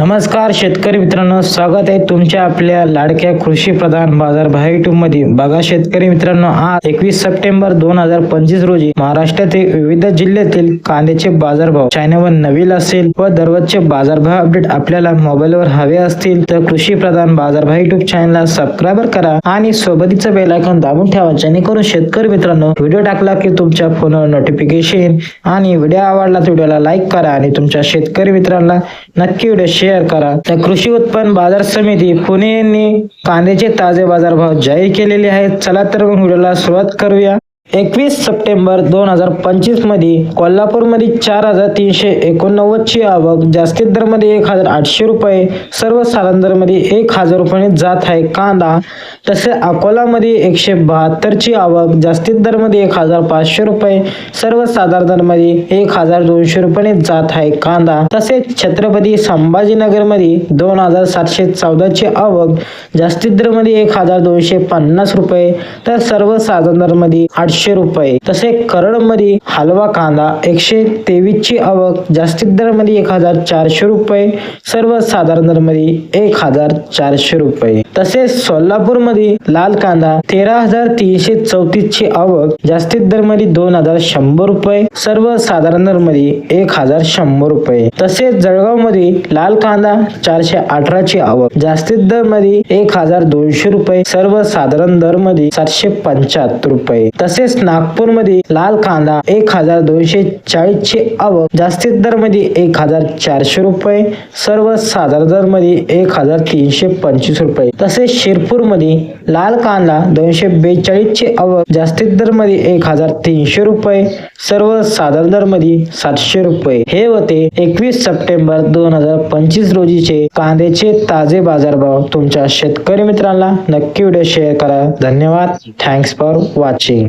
नमस्कार शेतकरी मित्रांनो स्वागत आहे तुमच्या आपल्या लाडक्या कृषी प्रधान बाजार भावमध्ये. बघा शेतकरी मित्रांनो आज एकवीस सप्टेंबर दोन हजार पंचवीस रोजी महाराष्ट्रातील विविध जिल्ह्यातील कांद्याचे बाजारभाव चॅनलवर नवीन असेल व दररोजचे बाजारभाव अपडेट आपल्याला मोबाईलवर हवे असतील तर कृषी प्रधान बाजारभाव युट्यूब चॅनलला सबस्क्राईब करा आणि सोबतीचं बेल आयकॉन दाबून ठेवा जेणेकरून शेतकरी मित्रांनो व्हिडिओ टाकला की तुमच्या फोनवर नोटिफिकेशन आणि व्हिडिओ आवडला तर व्हिडिओला लाईक करा आणि तुमच्या शेतकरी मित्रांना नक्की व्हिडिओ शेअर करा. तर कृषी उत्पन्न बाजार समिती पुणे यांनी कांद्याचे ताजे बाजारभाव जाहीर केलेले आहेत. चला तर मग व्हिडिओला सुरुवात करूया. एकवीस सप्टेंबर दोन हजार पंचवीसमध्ये कोल्हापूरमध्ये चार हजार तीनशे एकोणनव्वद ची आवक जास्तीत दरमध्ये एक हजार आठशे रुपये सर्वसाधारण दरमध्ये एक हजार रुपये जात आहे कांदा. तसे अकोलामध्ये एकशे बहात्तर ची आवक जास्तीत दरमध्ये एक हजार पाचशे रुपये सर्वसाधारण दरमध्ये एक हजार दोनशे रुपये जात आहे कांदा. तसेच छत्रपती संभाजीनगरमध्ये दोन हजार सातशे चौदा ची आवक जास्तीत दरमध्ये एक हजार दोनशे पन्नास रुपये तर सर्वसाधारण दरमध्ये आठशे रुपये. तसे करडमध्ये हलवा कांदा एकशे तेवीस ची आवक जास्तीत दरमध्ये एक हजार चारशे रुपये सर्वसाधारण दरमध्ये एक हजार चारशे रुपये. तसेच सोलापूरमध्ये लाल कांदा तेरा हजार तीनशे चौतीस ची आवक जास्तीत दरमध्ये दोन हजार शंभर रुपये सर्वसाधारण दरमध्ये एक हजार शंभर रुपये. तसेच जळगावमध्ये लाल कांदा चारशे अठरा ची आवक जास्तीत दरमध्ये एक हजार दोनशे रुपये सर्वसाधारण दरमध्ये सातशे पंच्याहत्तर रुपये. तसेच तसेच नागपूरमध्ये लाल कांदा एक हजार दोनशे चाळीस ची आवक. जास्तीत दरमध्ये एक हजार चारशे रुपये. सर्वसाधारण दरमध्ये एक हजार तीनशे पंचवीस रुपये. तसेच शिरपूरमध्ये लाल कांदा दोनशे बेचाळीस ची आवक. जास्तीत दरमध्ये एक हजार तीनशे रुपये. सर्वसाधारण दरमध्ये सातशे रुपये. हे होते एकवीस सप्टेंबर दोन हजार पंचवीस रोजीचे कांद्याचे ताजे बाजारभाव. तुमच्या शेतकरी मित्रांना नक्की व्हिडिओ शेअर करा. धन्यवाद. Thanks for watching